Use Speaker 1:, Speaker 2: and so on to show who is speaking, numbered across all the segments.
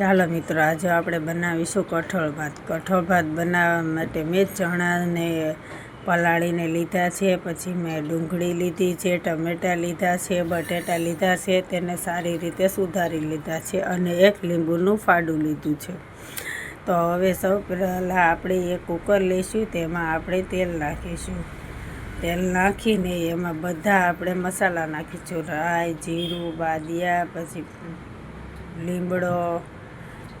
Speaker 1: ચાલો મિત્રો, આજે આપણે બનાવીશું કઠોળ ભાત. કઠોળ ભાત બનાવવા માટે મેં ચણાને પલાળીને લીધા છે, પછી મેં ડુંગળી લીધી છે, ટમેટાં લીધા છે, બટેટા લીધા છે, તેને સારી રીતે સુધારી લીધા છે અને એક લીંબુનું ફાડું લીધું છે. તો હવે સૌ પહેલાં આપણે એક કુકર લઈશું, તેમાં આપણે તેલ નાખીશું. તેલ નાખીને એમાં બધા આપણે મસાલા નાખીશું. રાઈ, જીરું, બાદિયા, પછી લીમડો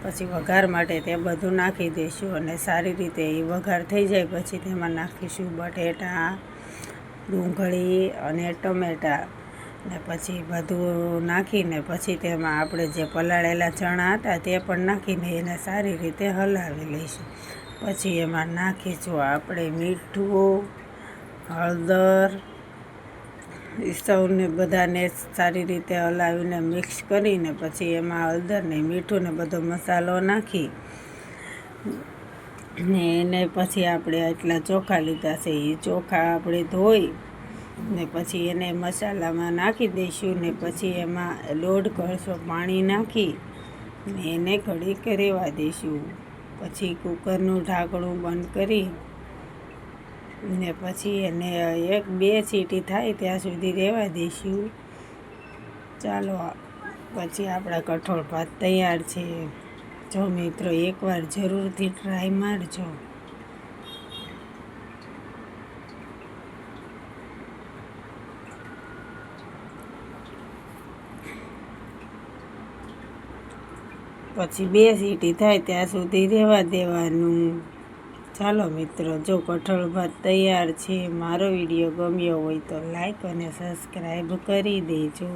Speaker 1: પછી વઘાર માટે તે બધું નાખી દઈશું અને સારી રીતે એ વઘાર થઈ જાય પછી તેમાં નાખીશું બટેટા, ડુંગળી અને ટમેટાં. ને પછી બધું નાખીને પછી તેમાં આપણે જે પલાળેલા ચણા હતા તે પણ નાખીને એને સારી રીતે હલાવી લઈશું. પછી એમાં નાખીશું આપણે મીઠું, હળદર સૌને બધાને સારી રીતે હલાવીને મિક્સ કરીને પછી એમાં હળદર ને મીઠું ને બધો મસાલો નાખી ને એને પછી આપણે એટલા ચોખા લીધા છે. એ ચોખા આપણે ધોઈ ને પછી એને મસાલામાં નાખી દઈશું ને પછી એમાં દોઢ કળશો પાણી નાખી ને એને ઘડીક રહેવા દઈશું. પછી કુકરનું ઢાંકણું બંધ કરી ને પછી એને એક બે સીટી થાય ત્યાં સુધી રહેવા દઈશું. ચાલો, પછી આપણા કઠોળ ભાત તૈયાર છે. જો મિત્રો, એકવાર જરૂરથી ટ્રાય મારજો. પછી બે સીટી થાય ત્યાં સુધી રહેવા દેવાનું. ચાલો મિત્રો, જો કઠોળ ભાત તૈયાર છે, મારો વીડિયો ગમ્યો હોય તો લાઈક અને સબસ્ક્રાઈબ કરી દેજો.